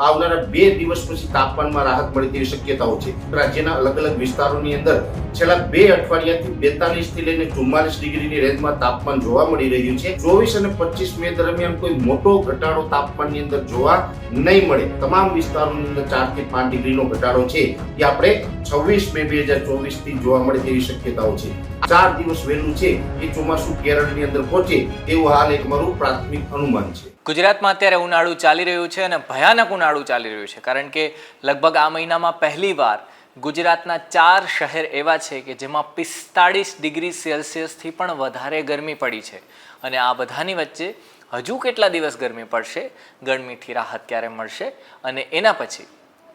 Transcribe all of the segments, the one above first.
આવનારા બે દિવસ પછી તાપમાનમાં રાહત મળે તેવી શક્યતાઓ છે. રાજ્યના અલગ અલગ વિસ્તારોની અંદર છેલ્લા બે અઠવાડિયાથી બેતાલીસથી લઈને ચુમ્માલીસ ડિગ્રીની રેન્જમાં તાપમાન જોવા મળી રહ્યું છે. ચોવીસ અને પચીસ મે દરમિયાન કોઈ મોટો ઘટાડો તાપમાનની અંદર જોવા નહીં મળે. તમામ વિસ્તારોની અંદર ચારથી પાંચ ડિગ્રીનો ઘટાડો છે. એ આપણે છવ્વીસ મે બે હજાર ચોવીસથી જોવા મળે તેવી શક્યતાઓ છે. ચાર દિવસ વહેલું છે એ ચોમાસું કેરળની અંદર પહોંચે એવું હાલ એક મારું પ્રાથમિક અનુમાન છે. ગુજરાતમાં અત્યારે ઉનાળું ચાલી રહ્યું છે અને ભયાનક ઉનાળું ચાલી રહ્યું છે, કારણ કે લગભગ આ મહિનામાં પહેલીવાર ગુજરાતના ચાર શહેર એવા છે કે જેમાં પિસ્તાળીસ ડિગ્રી સેલ્સિયસથી પણ વધારે ગરમી પડી છે. અને આ બધાની વચ્ચે હજુ કેટલા દિવસ ગરમી પડશે? ગરમીથી રાહત ક્યારે મળશે? અને એના પછી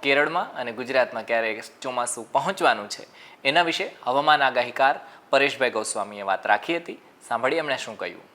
કેરળમાં અને ગુજરાતમાં ક્યારે ચોમાસું પહોંચવાનું છે? એના વિશે હવામાન આગાહીકાર પરેશભાઈ ગોસ્વામીએ વાત રાખી હતી. સાંભળીએ એમણે શું કહ્યું.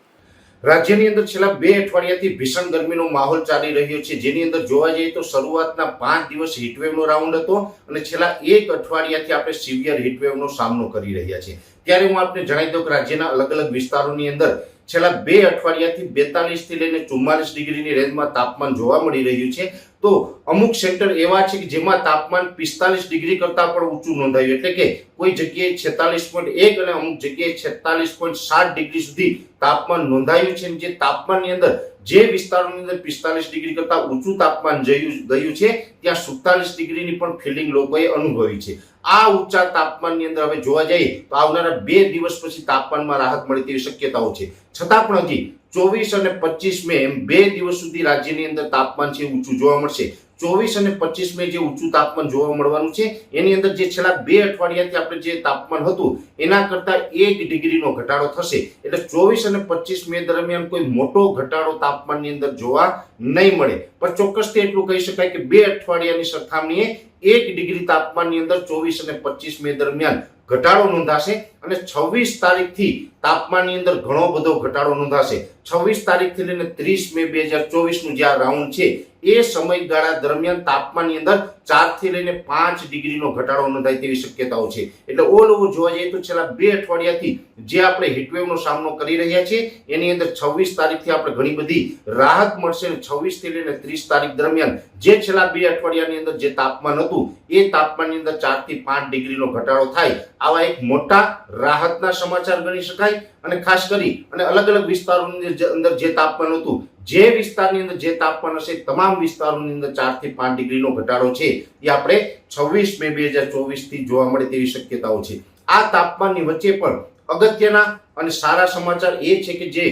રાજ્યની અંદર છેલ્લા બે અઠવાડિયાથી ભીષણ ગરમીનો માહોલ ચાલી રહ્યો છે. જેની અંદર જોવા જઈએ તો શરૂઆતના પાંચ દિવસ હીટવેવનો રાઉન્ડ હતો અને છેલ્લા એક અઠવાડિયાથી આપણે સિવિયર હીટવેવનો સામનો કરી રહ્યા છીએ. ત્યારે હું આપને જણાવી દઉં કે રાજ્યના અલગ અલગ વિસ્તારોની અંદર છેલ્લા બે અઠવાડિયાથી બેતાલીસથી લઈને ચુમ્માલીસ ડિગ્રીની રેન્જમાં તાપમાન જોવા મળી રહ્યું છે. તો અમુક સેન્ટર એવા છે કે જેમાં તાપમાન પિસ્તાલીસ ડિગ્રી કરતાં પણ ઊંચું નોંધાયું. એટલે કે કોઈ જગ્યાએ છેતાલીસ પોઈન્ટ એક અને અમુક જગ્યાએ છેતાલીસ પોઈન્ટ સાત ડિગ્રી સુધી તાપમાન નોંધાયું છે. જે તાપમાનની અંદર જે વિસ્તારોની અંદર પિસ્તાલીસ ડિગ્રી કરતાં ઊંચું તાપમાન જયું, ગયું છે, ત્યાં સુડતાલીસ ડિગ્રીની પણ ફિલિંગ લોકોએ અનુભવી છે. આ ઊંચા તાપમાનની અંદર હવે જોવા જઈએ તો આવનારા બે દિવસ પછી તાપમાનમાં રાહત મળે તેવી શક્યતાઓ છે. છતાં પણ હજી ચોવીસ અને પચીસ મે એમ બે દિવસ સુધી રાજ્યની અંદર તાપમાન છે ઊંચું જોવા મળશે. ચોવીસ અને પચીસ મે જે ઊંચું તાપમાન જોવા મળવાનું છે, એની અંદર જે છેલ્લા બે અઠવાડિયાથી આપણે જે તાપમાન હતું, એના કરતા એક ડિગ્રીનો ઘટાડો થશે. એટલે ચોવીસ અને પચીસ મે દરમિયાન કોઈ મોટો ઘટાડો તાપમાનની અંદર જોવા નહીં મળે. પણ ચોક્કસથી એટલું કહી શકાય કે બે અઠવાડિયાની સરખામણીએ એક ડિગ્રી તાપમાનની અંદર ચોવીસ અને પચીસ મે દરમિયાન ઘટાડો નોંધાશે અને છવ્વીસ તારીખથી તાપમાનની અંદર ઘણો બધો ઘટાડો નોંધાશે. છવ્વીસ તારીખથી લઈને ત્રીસ મે બે હજાર ચોવીસનું જે આ રાઉન્ડ છે, એ સમયગાળા દરમિયાન તાપમાનની અંદર ચારથી લઈને પાંચ ડિગ્રીનો ઘટાડો નોંધાય તેવી શક્યતાઓ છે. એટલે ઓલ ઓવર જોવા જઈએ તો છેલ્લા બે અઠવાડિયાથી જે આપણે હીટવેવનો સામનો કરી રહ્યા છીએ, એની અંદર છવ્વીસ તારીખથી આપણે ઘણી બધી રાહત મળશે અને છવ્વીસથી લઈને ત્રીસ તારીખ દરમિયાન જે છેલ્લા બે અઠવાડિયાની અંદર જે તાપમાન હતું, એ તાપમાનની અંદર ચારથી પાંચ ડિગ્રીનો ઘટાડો થાય. આવા એક મોટા રાહતના સમાચાર ગણી શકાય. અને ખાસ કરી અને અલગ અલગ વિસ્તારોની અંદર જે તાપમાન હતું, જે વિસ્તારની અંદર જે તાપમાન હશે, તમામ વિસ્તારોની અંદર ચારથી પાંચ ડિગ્રીનો ઘટાડો છે, એ આપણે છવ્વીસ મે બે હજાર ચોવીસથી જોવા મળે તેવી શક્યતાઓ છે. આ તાપમાનની વચ્ચે પણ અગત્યના અને સારા સમાચાર એ છે કે જે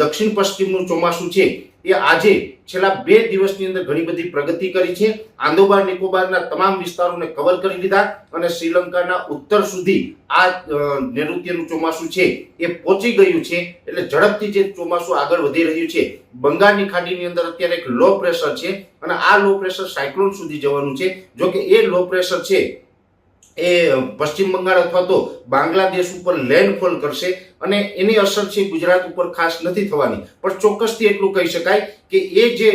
દક્ષિણ પશ્ચિમનું ચોમાસું છે એ આજે છેલ્લા બે દિવસની અંદર ઘણી બધી પ્રગતિ કરી છે. આંદોબાર, નિકોબારના તમામ વિસ્તારોને કવર કરી લીધા અને શ્રીલંકાના ઉત્તર સુધી આ નૈઋત્યનું ચોમાસું છે એ પહોંચી ગયું છે એટલે ઝડપથી જે ચોમાસું આગળ વધી રહ્યું છે, બંગાળની ખાડીની અંદર અત્યારે એક લો પ્રેશર છે અને આ લો પ્રેશર સાયક્લોન સુધી જવાનું છે. જો કે એ લો પ્રેશર છે એ પશ્ચિમ બંગાળ અથવા તો બાંગ્લાદેશ ઉપર લેન્ડફોલ કરશે અને એની અસર છે ગુજરાત ઉપર ખાસ નથી થવાની. પણ ચોક્કસથી એટલું કહી શકાય કે એ જે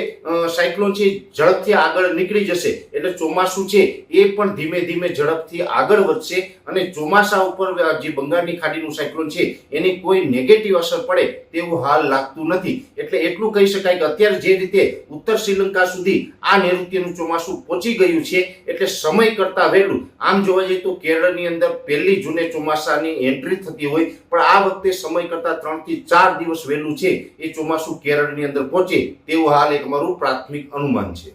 સાયક્લોન છે ઝડપથી આગળ નીકળી જશે. એટલે ચોમાસું છે એ પણ ધીમે ધીમે ઝડપથી આગળ વધશે અને ચોમાસા ઉપર જે બંગાળની ખાડીનું સાયક્લોન છે એની કોઈ નેગેટિવ અસર પડે તેવું હાલ લાગતું નથી. એટલે એટલું કહી શકાય કે અત્યારે જે રીતે ઉત્તર શ્રીલંકા સુધી આ નૈઋત્યનું ચોમાસું પહોંચી ગયું છે, એટલે સમય કરતા વહેલું. આમ જોવા જઈએ તો કેરળની અંદર પહેલી જૂને ચોમાસાની એન્ટ્રી થતી હોય, પણ આ વખતે સમય કરતા ત્રણથી ચાર દિવસ વહેલું છે એ ચોમાસું કેરળની અંદર પહોંચે. તેવું હાલ એક મારું પ્રાથમિક અનુમાન છે.